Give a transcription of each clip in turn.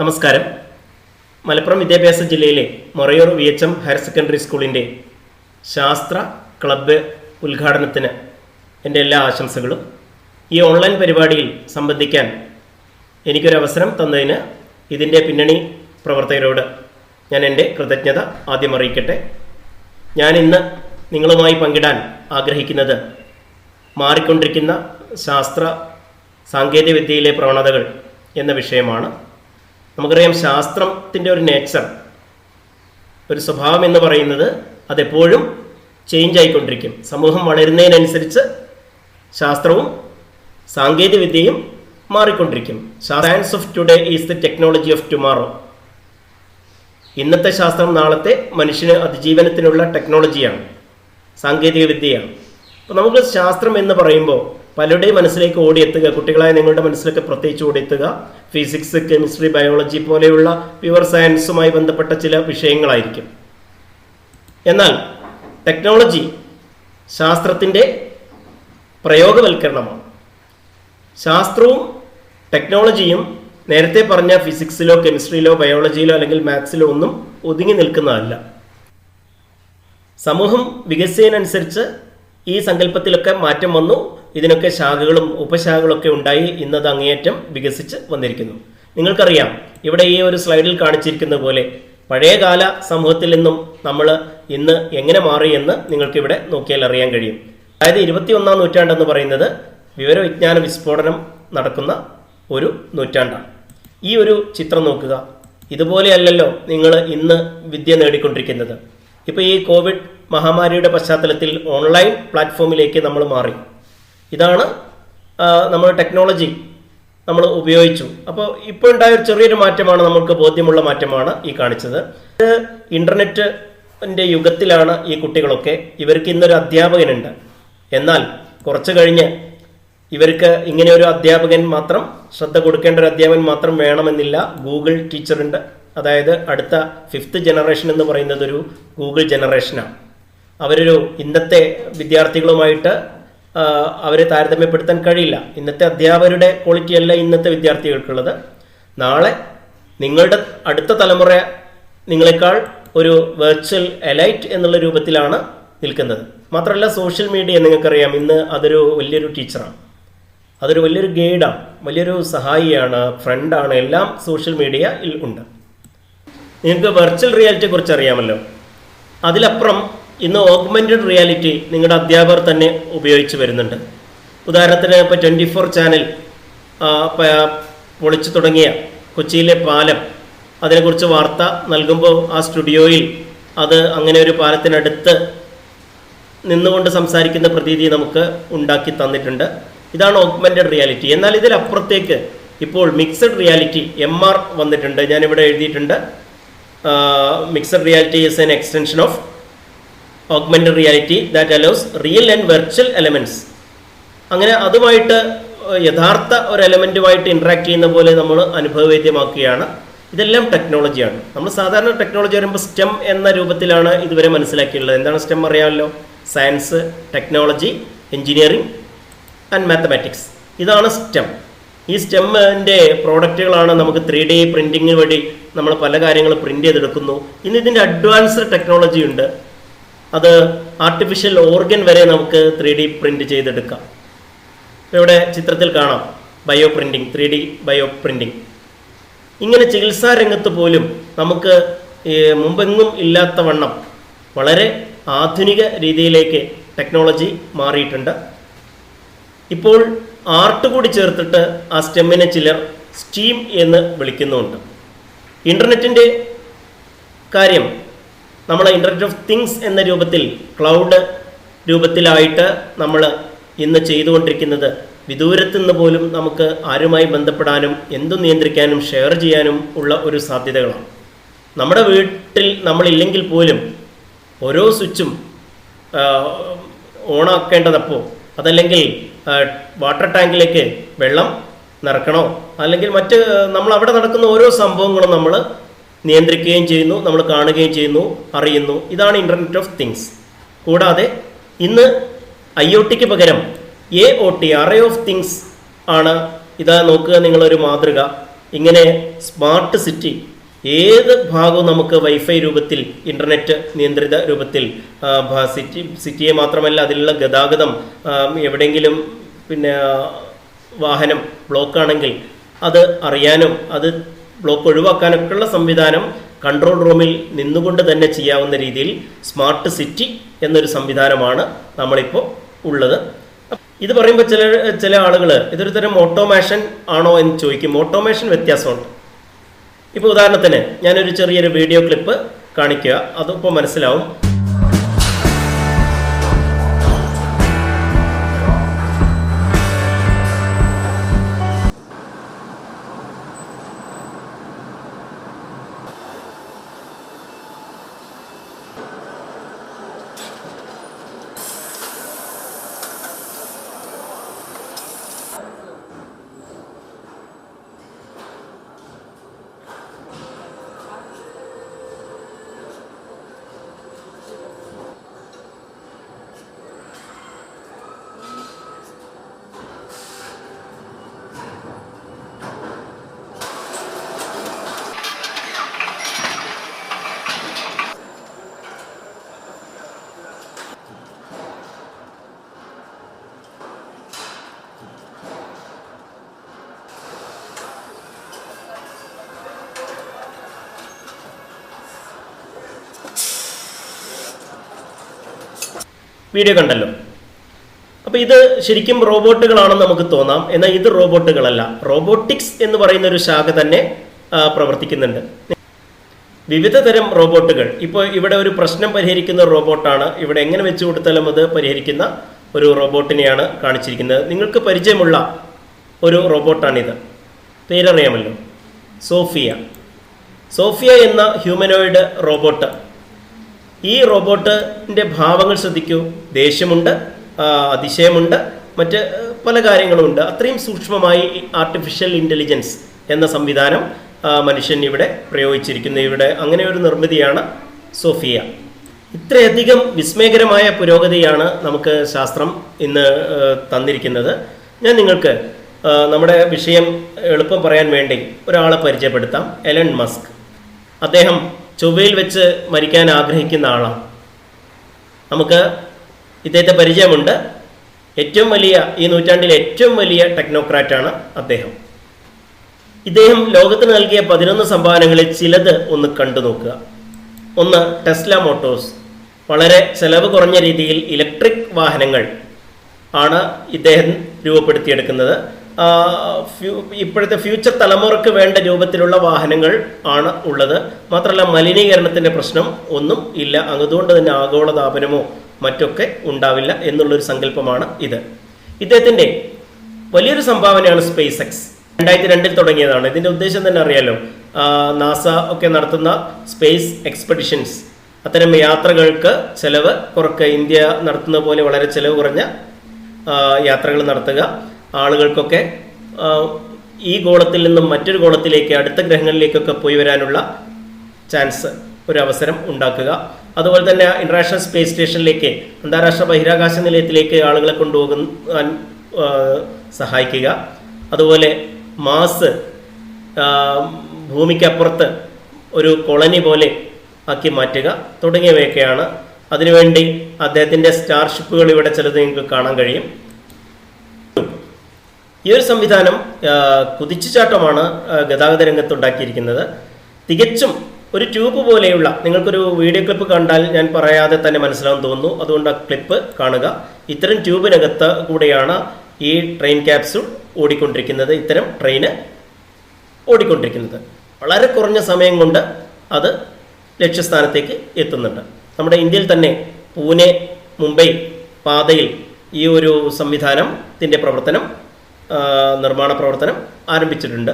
നമസ്കാരം. മലപ്പുറം വിദ്യാഭ്യാസ ജില്ലയിലെ Morayur V H M higher secondary സ്കൂളിന്റെ ശാസ്ത്ര ക്ലബ്ബ് ഉദ്ഘാടനത്തിന് എന്റെ എല്ലാ ആശംസകളും. ഈ ഓൺലൈൻ പരിപാടിയിൽ സംബന്ധിക്കാൻ എനിക്കൊരവസരം തന്നതിന് ഇതിന്റെ പിന്നണി പ്രവർത്തകരോട് ഞാൻ എന്റെ കൃതജ്ഞത ആദ്യം അറിയിക്കട്ടെ. ഞാൻ ഇന്ന് നിങ്ങളുമായി പങ്കിടാൻ ആഗ്രഹിക്കുന്നത് മാറിക്കൊണ്ടിരിക്കുന്ന ശാസ്ത്ര സാങ്കേതികവിദ്യയിലെ പ്രവണതകൾ എന്ന വിഷയമാണ്. നമുക്കറിയാം ശാസ്ത്രത്തിന്റെ ഒരു നേച്ചർ ഒരു സ്വഭാവം എന്ന് പറയുന്നത് അതെപ്പോഴും ചേഞ്ച് ആയിക്കൊണ്ടിരിക്കും. സമൂഹം വളരുന്നതിനനുസരിച്ച് ശാസ്ത്രവും സാങ്കേതികവിദ്യയും മാറിക്കൊണ്ടിരിക്കും. Science of today is the technology of tomorrow ഇന്നത്തെ ശാസ്ത്രം നാളത്തെ മനുഷ്യന് അതിജീവനത്തിനുള്ള ടെക്നോളജിയാണ് സാങ്കേതിക വിദ്യയാണ് അപ്പോൾ നമുക്ക് ശാസ്ത്രം എന്ന് പറയുമ്പോൾ പലരുടെയും മനസ്സിലേക്ക് ഓടിയെത്തുക കുട്ടികളായ നിങ്ങളുടെ മനസ്സിലൊക്കെ പ്രത്യേകിച്ച് ഓടിയെത്തുക ഫിസിക്സ് കെമിസ്ട്രി ബയോളജി പോലെയുള്ള പ്യുവർ സയൻസുമായി ബന്ധപ്പെട്ട ചില വിഷയങ്ങളായിരിക്കും. എന്നാൽ ടെക്നോളജി ശാസ്ത്രത്തിന്റെ പ്രയോഗവൽക്കരണമാണ്. ശാസ്ത്രവും ടെക്നോളജിയും നേരത്തെ പറഞ്ഞ ഫിസിക്സിലോ കെമിസ്ട്രിയിലോ ബയോളജിയിലോ അല്ലെങ്കിൽ മാത്സിലോ ഒന്നും ഒതുങ്ങി നിൽക്കുന്നതല്ല. സമൂഹം വികസിച്ചതിനനുസരിച്ച് ഈ സങ്കല്പത്തിലൊക്കെ മാറ്റം വന്നു. ഇതിനൊക്കെ ശാഖകളും ഉപശാഖകളൊക്കെ ഉണ്ടായി ഇന്നത് അങ്ങേയറ്റം വികസിച്ച് വന്നിരിക്കുന്നു. നിങ്ങൾക്കറിയാം ഇവിടെ ഈ ഒരു സ്ലൈഡിൽ കാണിച്ചിരിക്കുന്ന പോലെ പഴയകാല സമൂഹത്തിൽ നിന്നും നമ്മൾ ഇന്ന് എങ്ങനെ മാറി എന്ന് നിങ്ങൾക്കിവിടെ നോക്കിയാൽ അറിയാൻ കഴിയും. അതായത് ഇരുപത്തിയൊന്നാം നൂറ്റാണ്ടെന്ന് പറയുന്നത് വിവരവിജ്ഞാന വിസ്ഫോടനം നടക്കുന്ന ഒരു നൂറ്റാണ്ടാണ്. ഈ ഒരു ചിത്രം നോക്കുക. ഇതുപോലെയല്ലല്ലോ നിങ്ങൾ ഇന്ന് വിദ്യ നേടിക്കൊണ്ടിരിക്കുന്നത്. ഇപ്പോൾ ഈ കോവിഡ് മഹാമാരിയുടെ പശ്ചാത്തലത്തിൽ ഓൺലൈൻ പ്ലാറ്റ്ഫോമിലേക്ക് നമ്മൾ മാറി. ഇതാണ് നമ്മൾ ടെക്നോളജി നമ്മൾ ഉപയോഗിച്ചു. അപ്പോൾ ഇപ്പോൾ ഉണ്ടായ ഒരു ചെറിയൊരു മാറ്റമാണ് നമുക്ക് ബോധ്യമുള്ള മാറ്റമാണ് ഈ കാണിച്ചത്. ഇന്റർനെറ്റിന്റെ യുഗത്തിലാണ് ഈ കുട്ടികളൊക്കെ ഇവർക്ക് ഇന്നൊരു അധ്യാപകനുണ്ട്. എന്നാൽ കുറച്ച് കഴിഞ്ഞ് ഇവർക്ക് ഇങ്ങനെ ഒരു അധ്യാപകൻ മാത്രം ശ്രദ്ധ കൊടുക്കേണ്ട ഒരു അധ്യാപകൻ മാത്രം വേണമെന്നില്ല. ഗൂഗിൾ ടീച്ചറുണ്ട് അതായത് അടുത്ത ഫിഫ്ത്ത് ജനറേഷൻ എന്ന് പറയുന്നത് ഒരു ഗൂഗിൾ ജനറേഷനാണ് അവരൊരു ഇന്നത്തെ വിദ്യാർത്ഥികളുമായിട്ട് അവരെ താരതമ്യപ്പെടുത്താൻ കഴിയില്ല. ഇന്നത്തെ അധ്യാപകരുടെ ക്വാളിറ്റി അല്ല ഇന്നത്തെ വിദ്യാർത്ഥികൾക്കുള്ളത്. നാളെ നിങ്ങളുടെ അടുത്ത തലമുറ നിങ്ങളെക്കാൾ ഒരു വെർച്വൽ എലൈറ്റ് എന്നുള്ള രൂപത്തിലാണ് നിൽക്കുന്നത്. മാത്രമല്ല സോഷ്യൽ മീഡിയ നിങ്ങൾക്കറിയാം ഇന്ന് അതൊരു വലിയൊരു ടീച്ചറാണ് അതൊരു വലിയൊരു ഗൈഡാണ് വലിയൊരു സഹായിയാണ് ഫ്രണ്ടാണ് എല്ലാം സോഷ്യൽ മീഡിയയിൽ ഉണ്ട്. നിങ്ങൾക്ക് വെർച്വൽ റിയാലിറ്റിയെ കുറിച്ച് അറിയാമല്ലോ. അതിലപ്പുറം ഇന്ന് ഓഗ്മെന്റഡ് റിയാലിറ്റി നിങ്ങളുടെ അധ്യാപകർ തന്നെ ഉപയോഗിച്ച് വരുന്നുണ്ട്. ഉദാഹരണത്തിന് ഇപ്പോൾ ട്വന്റി ഫോർ ചാനൽ പൊളിച്ചു തുടങ്ങിയ കൊച്ചിയിലെ പാലം അതിനെക്കുറിച്ച് വാർത്ത നൽകുമ്പോൾ ആ സ്റ്റുഡിയോയിൽ അത് അങ്ങനെ ഒരു പാലത്തിനടുത്ത് നിന്നുകൊണ്ട് സംസാരിക്കുന്ന പ്രതീതി നമുക്ക് ഉണ്ടാക്കി തന്നിട്ടുണ്ട്. ഇതാണ് ഓഗ്മെന്റഡ് റിയാലിറ്റി. എന്നാൽ ഇതിലപ്പുറത്തേക്ക് ഇപ്പോൾ മിക്സഡ് റിയാലിറ്റി എം ആർ വന്നിട്ടുണ്ട്. ഞാനിവിടെ എഴുതിയിട്ടുണ്ട്. Mixed reality is an extension of augmented reality that allows real and virtual elements അങ്ങനെ അതുമായിട്ട് യഥാർത്ഥ ഒരു എലമെന്റുമായിട്ട് ഇൻട്രാക്ട് ചെയ്യുന്ന പോലെ നമ്മൾ അനുഭവവേദ്യമാക്കുകയാണ്. ഇതെല്ലാം ടെക്നോളജിയാണ് നമ്മൾ സാധാരണ ടെക്നോളജി വരുമ്പോൾ സ്റ്റെം എന്ന രൂപത്തിലാണ് ഇതുവരെ മനസ്സിലാക്കിയുള്ളത് എന്താണ് സ്റ്റെം അറിയാമല്ലോ? Science technology engineering and mathematics ഇതാണ് സ്റ്റെം ഈ സ്റ്റെമ്മിന്റെ പ്രോഡക്റ്റുകളാണ് നമുക്ക് ത്രീ ഡി പ്രിന്റിങ്ങിന് വഴി നമ്മൾ പല കാര്യങ്ങൾ പ്രിന്റ് ചെയ്തെടുക്കുന്നു. ഇന്ന് ഇതിന്റെ അഡ്വാൻസ്ഡ് ടെക്നോളജി ഉണ്ട്. അത് ആർട്ടിഫിഷ്യൽ ഓർഗൻ വരെ നമുക്ക് ത്രീ ഡി പ്രിന്റ് ചെയ്തെടുക്കാം. ഇവിടെ ചിത്രത്തിൽ കാണാം bio printing three D bio printing ഇങ്ങനെ ചികിത്സാ രംഗത്ത് പോലും നമുക്ക് മുമ്പെങ്ങും ഇല്ലാത്ത വണ്ണം വളരെ ആധുനിക രീതിയിലേക്ക് ടെക്നോളജി മാറിയിട്ടുണ്ട്. ഇപ്പോൾ ആർട്ട് കൂടി ചേർത്തിട്ട് ആ സ്റ്റെമ്മിനെ ചിലർ സ്റ്റീം എന്ന് വിളിക്കുന്നുണ്ട് ഇന്റർനെറ്റിന്റെ കാര്യം നമ്മൾ ഇന്റർനെറ്റ് ഓഫ് തിങ്സ് എന്ന രൂപത്തിൽ ക്ലൗഡ് രൂപത്തിലായിട്ട് നമ്മൾ ഇന്ന് ചെയ്തുകൊണ്ടിരിക്കുന്നത് വിദൂരത്ത് നിന്ന് പോലും നമുക്ക് ആരുമായി ബന്ധപ്പെടാനും എന്തും നിയന്ത്രിക്കാനും ഷെയർ ചെയ്യാനും ഉള്ള ഒരു സാധ്യതകളാണ്. നമ്മുടെ വീട്ടിൽ നമ്മളില്ലെങ്കിൽ പോലും ഓരോ സ്വിച്ചും ഓണാക്കേണ്ടതപ്പോൾ അതല്ലെങ്കിൽ വാട്ടർ ടാങ്കിലേക്ക് വെള്ളം നിറക്കണോ അല്ലെങ്കിൽ മറ്റ് നമ്മൾ അവിടെ നടക്കുന്ന ഓരോ സംഭവങ്ങളും നമ്മൾ നിയന്ത്രിക്കുകയും ചെയ്യുന്നു നമ്മൾ കാണുകയും ചെയ്യുന്നു അറിയുന്നു. ഇതാണ് ഇന്റർനെറ്റ് ഓഫ് തിങ്സ് കൂടാതെ ഇന്ന് ഐ ഒ ടിക്ക് പകരം A O T array of things ആണ് ഇതാ നോക്കുക നിങ്ങളൊരു മാതൃക. ഇങ്ങനെ സ്മാർട്ട് സിറ്റി ഏത് ഭാഗവും നമുക്ക് വൈഫൈ രൂപത്തിൽ ഇന്റർനെറ്റ് നിയന്ത്രിത രൂപത്തിൽ സിറ്റി സിറ്റിയെ മാത്രമല്ല അതിലുള്ള ഗതാഗതം എവിടെയെങ്കിലും പിന്നെ വാഹനം ബ്ലോക്കാണെങ്കിൽ അത് അറിയാനും അത് ബ്ലോക്ക് ഒഴിവാക്കാനൊക്കെയുള്ള സംവിധാനം കൺട്രോൾ റൂമിൽ നിന്നുകൊണ്ട് തന്നെ ചെയ്യാവുന്ന രീതിയിൽ സ്മാർട്ട് സിറ്റി എന്നൊരു സംവിധാനമാണ് നമ്മളിപ്പോൾ ഉള്ളത്. ഇത് പറയുമ്പോൾ ചില ചില ആളുകൾ ഇതൊരു തരം ഓട്ടോമേഷൻ ആണോ എന്ന് ചോദിക്കും. ഓട്ടോമേഷൻ വ്യത്യാസമുണ്ട്. ഇപ്പോൾ ഉദാഹരണത്തിന് ഞാനൊരു ചെറിയൊരു വീഡിയോ ക്ലിപ്പ് കാണിക്കുക. അതിപ്പോൾ മനസ്സിലാവും. വീഡിയോ കണ്ടല്ലോ. അപ്പോൾ ഇത് ശരിക്കും റോബോട്ടുകളാണെന്ന് നമുക്ക് തോന്നാം. എന്നാൽ ഇത് റോബോട്ടുകളല്ല. റോബോട്ടിക്സ് എന്ന് പറയുന്ന ഒരു ശാഖ തന്നെ പ്രവർത്തിക്കുന്നുണ്ട്. വിവിധ തരം റോബോട്ടുകൾ. ഇപ്പോൾ ഇവിടെ ഒരു പ്രശ്നം പരിഹരിക്കുന്ന റോബോട്ടാണ്. ഇവിടെ എങ്ങനെ വെച്ച് കൊടുത്താലും അത് പരിഹരിക്കുന്ന ഒരു റോബോട്ടിനെയാണ് കാണിച്ചിരിക്കുന്നത്. നിങ്ങൾക്ക് പരിചയമുള്ള ഒരു റോബോട്ടാണിത്. പേരറിയാമല്ലോ. സോഫിയ. സോഫിയ എന്ന ഹ്യൂമനോയിഡ് റോബോട്ട് ഈ റോബോട്ടിന്റെ ഭാവങ്ങൾ ശ്രദ്ധിക്കൂ. ദേഷ്യമുണ്ട് അതിശയമുണ്ട് മറ്റ് പല കാര്യങ്ങളുമുണ്ട്. അത്രയും സൂക്ഷ്മമായി ആർട്ടിഫിഷ്യൽ ഇന്റലിജൻസ് എന്ന സംവിധാനം മനുഷ്യൻ ഇവിടെ പ്രയോഗിച്ചിരിക്കുന്നു. ഇവിടെ അങ്ങനെ ഒരു നിർമ്മിതിയാണ് സോഫിയ. ഇത്രയധികം വിസ്മയകരമായ പുരോഗതിയാണ് നമുക്ക് ശാസ്ത്രം ഇന്ന് തന്നിരിക്കുന്നത്. ഞാൻ നിങ്ങൾക്ക് നമ്മുടെ വിഷയം എളുപ്പം പറയാൻ വേണ്ടി ഒരാളെ പരിചയപ്പെടുത്താം. Elon Musk. അദ്ദേഹം ചൊവ്വയിൽ വെച്ച് മരിക്കാൻ ആഗ്രഹിക്കുന്ന ആളാണ് നമുക്ക് ഇദ്ദേഹത്തെ പരിചയമുണ്ട്. ഏറ്റവും വലിയ ഈ നൂറ്റാണ്ടിലെ ഏറ്റവും വലിയ ടെക്നോക്രാറ്റാണ് അദ്ദേഹം. ഇദ്ദേഹം ലോകത്തിന് നൽകിയ പതിനൊന്ന് സംഭാവനകളിൽ ചിലത് ഒന്ന് കണ്ടു നോക്കുക. ഒന്ന് ടെസ്ല മോട്ടോഴ്സ്. വളരെ ചെലവ് കുറഞ്ഞ രീതിയിൽ ഇലക്ട്രിക് വാഹനങ്ങൾ ആണ് ഇദ്ദേഹം രൂപപ്പെടുത്തിയെടുക്കുന്നത്. ഇപ്പോഴത്തെ ഫ്യൂച്ചർ തലമുറയ്ക്ക് വേണ്ട രൂപത്തിലുള്ള വാഹനങ്ങൾ ആണ് ഉള്ളത്. മാത്രമല്ല മലിനീകരണത്തിന്റെ പ്രശ്നം ഒന്നും ഇല്ല. അതുകൊണ്ട് തന്നെ ആഗോളതാപനമോ മറ്റൊക്കെ ഉണ്ടാവില്ല എന്നുള്ളൊരു സങ്കല്പമാണ് ഇത്. ഇദ്ദേഹത്തിന്റെ വലിയൊരു സംഭാവനയാണ് സ്പേസ് എക്സ് രണ്ടായിരത്തി രണ്ടിൽ തുടങ്ങിയതാണ്. ഇതിന്റെ ഉദ്ദേശം തന്നെ അറിയാലോ നാസ ഒക്കെ നടത്തുന്ന സ്പേസ് എക്സ്പെഡിഷൻസ്. അത്തരം യാത്രകൾക്ക് ചെലവ് കുറക്കുക ഇന്ത്യ നടത്തുന്ന പോലെ വളരെ ചെലവ് കുറഞ്ഞ യാത്രകൾ നടത്തുക. ആളുകൾക്കൊക്കെ ഈ ഗോളത്തിൽ നിന്നും മറ്റൊരു ഗോളത്തിലേക്ക് അടുത്ത ഗ്രഹങ്ങളിലേക്കൊക്കെ പോയി വരാനുള്ള ചാൻസ് ഒരു അവസരം ഉണ്ടാക്കുക. അതുപോലെ തന്നെ ഇന്റർനാഷണൽ സ്പേസ് സ്റ്റേഷനിലേക്ക് അന്താരാഷ്ട്ര ബഹിരാകാശ നിലയത്തിലേക്ക് ആളുകളെ കൊണ്ടുപോകാൻ സഹായിക്കുക. അതുപോലെ മാസ് ഭൂമിക്കപ്പുറത്ത് ഒരു കോളനി പോലെ ആക്കി മാറ്റുക തുടങ്ങിയവയൊക്കെയാണ്. അതിനുവേണ്ടി അദ്ദേഹത്തിന്റെ സ്റ്റാർഷിപ്പുകൾ ഇവിടെ ചിലത് നിങ്ങൾക്ക് കാണാൻ കഴിയും. ഈ ഒരു സംവിധാനം കുതിച്ചുചാട്ടമാണ് ഗതാഗത രംഗത്ത് ഉണ്ടാക്കിയിരിക്കുന്നത്. തികച്ചും ഒരു ട്യൂബ് പോലെയുള്ള നിങ്ങൾക്കൊരു വീഡിയോ ക്ലിപ്പ് കണ്ടാൽ ഞാൻ പറയാതെ തന്നെ മനസ്സിലാവും തോന്നുന്നു. അതുകൊണ്ട് ആ ക്ലിപ്പ് കാണുക. ഇത്തരം ട്യൂബിനകത്ത് കൂടെയാണ് ഈ ട്രെയിൻ ക്യാപ്സൂൾ ഓടിക്കൊണ്ടിരിക്കുന്നത്. ഇത്തരം ട്രെയിന് ഓടിക്കൊണ്ടിരിക്കുന്നത്. വളരെ കുറഞ്ഞ സമയം കൊണ്ട് അത് ലക്ഷ്യസ്ഥാനത്തേക്ക് എത്തുന്നുണ്ട്. നമ്മുടെ ഇന്ത്യയിൽ തന്നെ പൂനെ മുംബൈ പാതയിൽ ഈ ഒരു സംവിധാനത്തിന്റെ പ്രവർത്തനം നിർമ്മാണ പ്രവർത്തനം ആരംഭിച്ചിട്ടുണ്ട്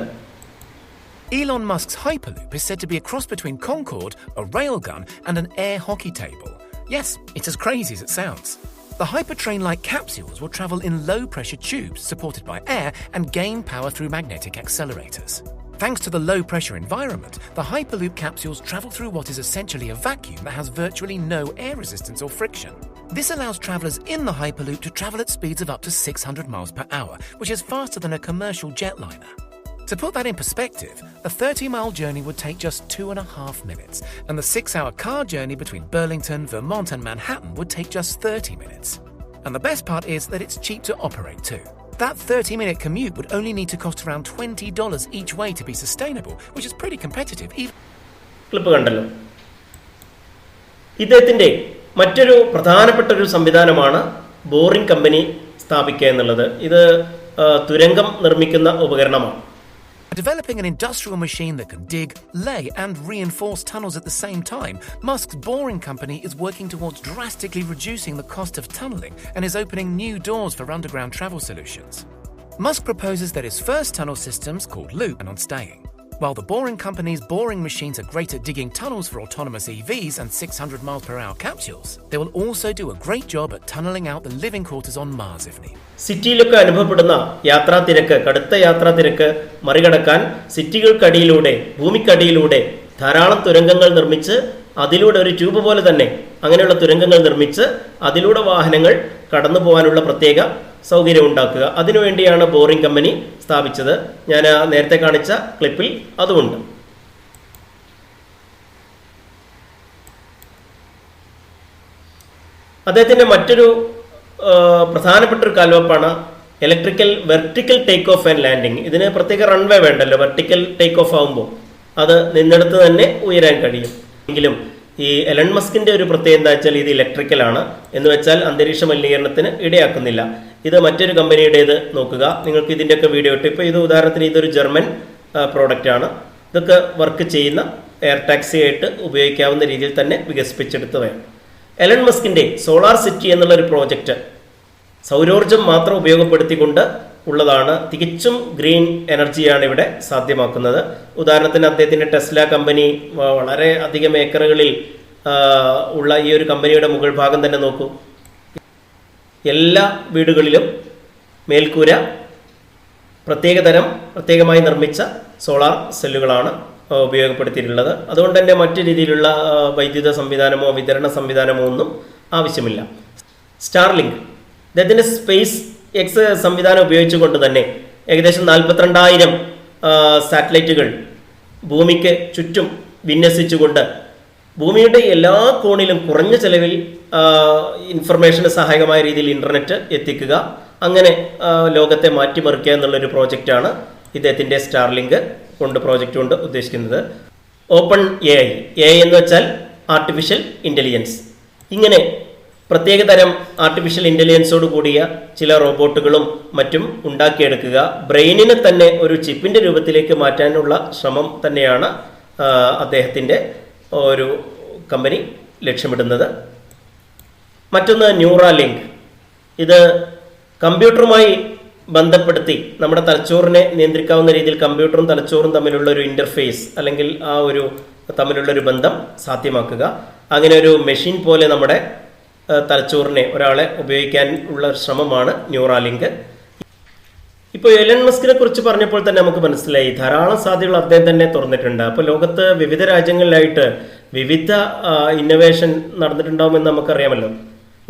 Elon Musk's Hyperloop is said to be a cross between Concorde, a railgun, and an air hockey table. Yes, it's as crazy as it sounds. The hypertrain like capsules will travel in low pressure tubes supported by air and gain power through magnetic accelerators. Thanks to the low pressure environment, the Hyperloop capsules travel through what is essentially a vacuum that has virtually no air resistance or friction. This allows travelers in the Hyperloop to travel at speeds of up to 600 miles per hour, which is faster than a commercial jetliner. To put that in perspective, a 30 mile journey would take just two and a half minutes, and the six hour car journey between Burlington, Vermont, and Manhattan would take just 30 minutes. And the best part is that it's cheap to operate too. That 30 minute commute would only need to cost around $20 each way to be sustainable, which is pretty competitive. Clip കണ്ടല്ലോ ഇദ്ദേഹത്തിന്റെ മറ്റൊരു പ്രധാനപ്പെട്ട ഒരു സംവിധാനമാണ് boring company സ്ഥാപിക്കുക എന്നുള്ളത് ഇത് തുരങ്കം നിർമ്മിക്കുന്ന ഉപകരണമാണ് Developing an industrial machine that can dig, lay, and reinforce tunnels at the same time, Musk's boring company is working towards drastically reducing the cost of tunneling and is opening new doors for underground travel solutions. Musk proposes that his first tunnel systems, called Loop, and on staying. While the boring company's boring machines are great at digging tunnels for autonomous EVs and 600 miles per hour capsules, they will also do a great job at tunneling out the living quarters on Mars if need. സിറ്റിയിലൊക്കെ അനുഭവപ്പെടുന്ന യാത്രാ തിരക്ക് കടുത്ത യാത്രാ തിരക്ക് മറികടക്കാൻ സിറ്റികൾക്കടിയിലൂടെ ഭൂമിക്കടിയിലൂടെ ധാരാളം തുരങ്കങ്ങൾ നിർമ്മിച്ച് അതിലൂടെ ഒരു ട്യൂബ് പോലെ തന്നെ അങ്ങനെയുള്ള തുരങ്കങ്ങൾ നിർമ്മിച്ച് അതിലൂടെ വാഹനങ്ങൾ കടന്നു പോകാനുള്ള പ്രത്യേക സൗകര്യം ഉണ്ടാക്കുക. അതിനുവേണ്ടിയാണ് ബോറിംഗ് കമ്പനി സ്ഥാപിച്ചത്. ഞാൻ നേരത്തെ കാണിച്ച ക്ലിപ്പിൽ അതുമുണ്ട്. അദ്ദേഹത്തിന്റെ മറ്റൊരു പ്രധാനപ്പെട്ട ഒരു കാൽവെപ്പാണ് electrical vertical take off and landing ഇതിന് പ്രത്യേക റൺവേ വേണ്ടല്ലോ. വെർട്ടിക്കൽ ടേക്ക് ഓഫ് ആകുമ്പോൾ അത് നിന്നിടത്ത് തന്നെ ഉയരാൻ കഴിയും. എങ്കിലും ഈ എലൺ മസ്കിന്റെ ഒരു പ്രത്യേകത എന്താ വെച്ചാൽ ഇത് ഇലക്ട്രിക്കലാണ് എന്ന് വെച്ചാൽ അന്തരീക്ഷ മലിനീകരണത്തിന് ഇടയാക്കുന്നില്ല. ഇത് മറ്റൊരു കമ്പനിയുടേത് നോക്കുക. നിങ്ങൾക്ക് ഇതിന്റെയൊക്കെ വീഡിയോ ഇട്ട് ഇപ്പോൾ ഇത് ഉദാഹരണത്തിന് ഇതൊരു ജർമ്മൻ പ്രോഡക്റ്റ് ആണ്. ഇതൊക്കെ വർക്ക് ചെയ്യുന്ന എയർ ടാക്സി ആയിട്ട് ഉപയോഗിക്കാവുന്ന രീതിയിൽ തന്നെ വികസിപ്പിച്ചെടുത്തവയാണ്. എലൺ മസ്കിന്റെ സോളാർ സിറ്റി എന്നുള്ള ഒരു പ്രോജക്റ്റ് സൗരോർജം മാത്രം ഉപയോഗപ്പെടുത്തിക്കൊണ്ട് ഉള്ളതാണ്. തികച്ചും ഗ്രീൻ എനർജിയാണ് ഇവിടെ സാധ്യമാക്കുന്നത്. ഉദാഹരണത്തിന് അദ്ദേഹത്തിന്റെ ടെസ്ല കമ്പനി വളരെ അധികം ഏക്കറുകളിൽ ഉള്ള ഈ ഒരു കമ്പനിയുടെ മുകൾ ഭാഗം തന്നെ നോക്കൂ. എല്ലാ വീടുകളിലും മേൽക്കൂര പ്രത്യേകതരം പ്രത്യേകമായി നിർമ്മിച്ച സോളാർ സെല്ലുകളാണ് ഉപയോഗപ്പെടുത്തിയിട്ടുള്ളത്. അതുകൊണ്ട് തന്നെ മറ്റു രീതിയിലുള്ള വൈദ്യുത സംവിധാനമോ വിതരണ സംവിധാനമോ ഒന്നും ആവശ്യമില്ല. സ്റ്റാർലിങ്ക്. അദ്ദേഹത്തിന്റെ സ്പേസ് എക്സ് സംവിധാനം ഉപയോഗിച്ചുകൊണ്ട് തന്നെ ഏകദേശം നാൽപ്പത്തിരണ്ടായിരം സാറ്റലൈറ്റുകൾ ഭൂമിക്ക് ചുറ്റും വിന്യസിച്ചുകൊണ്ട് ഭൂമിയുടെ എല്ലാ കോണിലും കുറഞ്ഞ ചെലവിൽ ഇൻഫർമേഷന് സഹായകമായ രീതിയിൽ ഇന്റർനെറ്റ് എത്തിക്കുക. അങ്ങനെ ലോകത്തെ മാറ്റിമറിക്കുക എന്നുള്ളൊരു പ്രോജക്റ്റാണ് ഇദ്ദേഹത്തിന്റെ സ്റ്റാർലിങ്ക് കൊണ്ട് പ്രോജക്റ്റ് കൊണ്ട് ഉദ്ദേശിക്കുന്നത്. ഓപ്പൺ എ ഐ എ എന്ന് വെച്ചാൽ ആർട്ടിഫിഷ്യൽ ഇന്റലിജൻസ് ഇങ്ങനെ പ്രത്യേകതരം ആർട്ടിഫിഷ്യൽ ഇന്റലിജൻസോട് കൂടിയ ചില റോബോട്ടുകളും മറ്റും ഉണ്ടാക്കിയെടുക്കുക. ബ്രെയിനിനെ തന്നെ ഒരു ചിപ്പിന്റെ രൂപത്തിലേക്ക് മാറ്റാനുള്ള ശ്രമം തന്നെയാണ് അദ്ദേഹത്തിന്റെ ഒരു കമ്പനി ലക്ഷ്യമിടുന്നത്. മറ്റൊന്ന് ന്യൂറാലിങ്ക് ഇത് കമ്പ്യൂട്ടറുമായി ബന്ധപ്പെടുത്തി നമ്മുടെ തലച്ചോറിനെ നിയന്ത്രിക്കാവുന്ന രീതിയിൽ കമ്പ്യൂട്ടറും തലച്ചോറും തമ്മിലുള്ള ഒരു ഇന്റർഫേസ് അല്ലെങ്കിൽ ആ ഒരു തമ്മിലുള്ള ഒരു ബന്ധം സാധ്യമാക്കുക. അങ്ങനെ ഒരു മെഷീൻ പോലെ നമ്മുടെ തലച്ചോറിനെ ഒരാളെ ഉപയോഗിക്കാൻ ഉള്ള ശ്രമമാണ് ന്യൂറാലിങ്ക്. ഇപ്പോൾ എലൻ മസ്കിനെ കുറിച്ച് പറഞ്ഞപ്പോൾ തന്നെ നമുക്ക് മനസ്സിലായി ധാരാളം സാധ്യതകൾ അദ്ദേഹം തന്നെ തുറന്നിട്ടുണ്ട്. അപ്പോൾ ലോകത്ത് വിവിധ രാജ്യങ്ങളിലായിട്ട് വിവിധ ഇന്നോവേഷൻ നടന്നിട്ടുണ്ടാവുമെന്ന് നമുക്കറിയാമല്ലോ.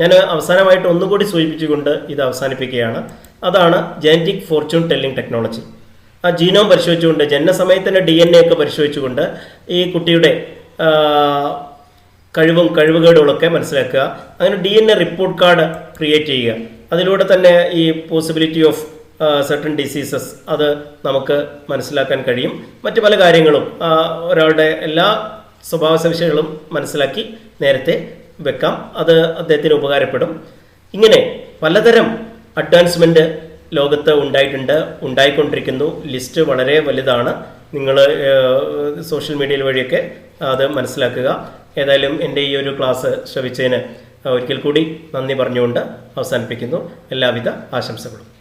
ഞാൻ അവസാനമായിട്ട് ഒന്നുകൂടി സൂചിപ്പിച്ചുകൊണ്ട് ഇത് അവസാനിപ്പിക്കുകയാണ്. അതാണ് ജനറ്റിക് ഫോർച്യൂൺ ടെല്ലിംഗ് ടെക്നോളജി. ആ ജീനോം പരിശോധിച്ചുകൊണ്ട് ജനനസമയത്തിന്റെ ഡി എൻ എ ഒക്കെ പരിശോധിച്ചുകൊണ്ട് ഈ കുട്ടിയുടെ കഴിവും കഴിവുകേടുകളൊക്കെ മനസ്സിലാക്കുക. അങ്ങനെ D N A report card create ചെയ്യുക. അതിലൂടെ തന്നെ ഈ പോസിബിലിറ്റി ഓഫ് സർട്ടൺ ഡിസീസസ് അത് നമുക്ക് മനസ്സിലാക്കാൻ കഴിയും. മറ്റു പല കാര്യങ്ങളും ഒരാളുടെ എല്ലാ സ്വഭാവ സവിശേഷങ്ങളും മനസ്സിലാക്കി നേരത്തെ വെക്കാം. അത് അദ്ദേഹത്തിന് ഉപകാരപ്പെടും. ഇങ്ങനെ പലതരം അഡ്വാൻസ്മെന്റ് ലോകത്ത് ഉണ്ടായിട്ടുണ്ട് ഉണ്ടായിക്കൊണ്ടിരിക്കുന്നു. ലിസ്റ്റ് വളരെ വലുതാണ്. നിങ്ങൾ സോഷ്യൽ മീഡിയയിൽ വഴിയൊക്കെ അത് മനസ്സിലാക്കുക. ഏതായാലും എന്റെ ഈ ഒരു ക്ലാസ് ശ്രവിച്ചതിന് ഒരിക്കൽ കൂടി നന്ദി പറഞ്ഞുകൊണ്ട് അവസാനിപ്പിക്കുന്നു. എല്ലാവിധ ആശംസകളും.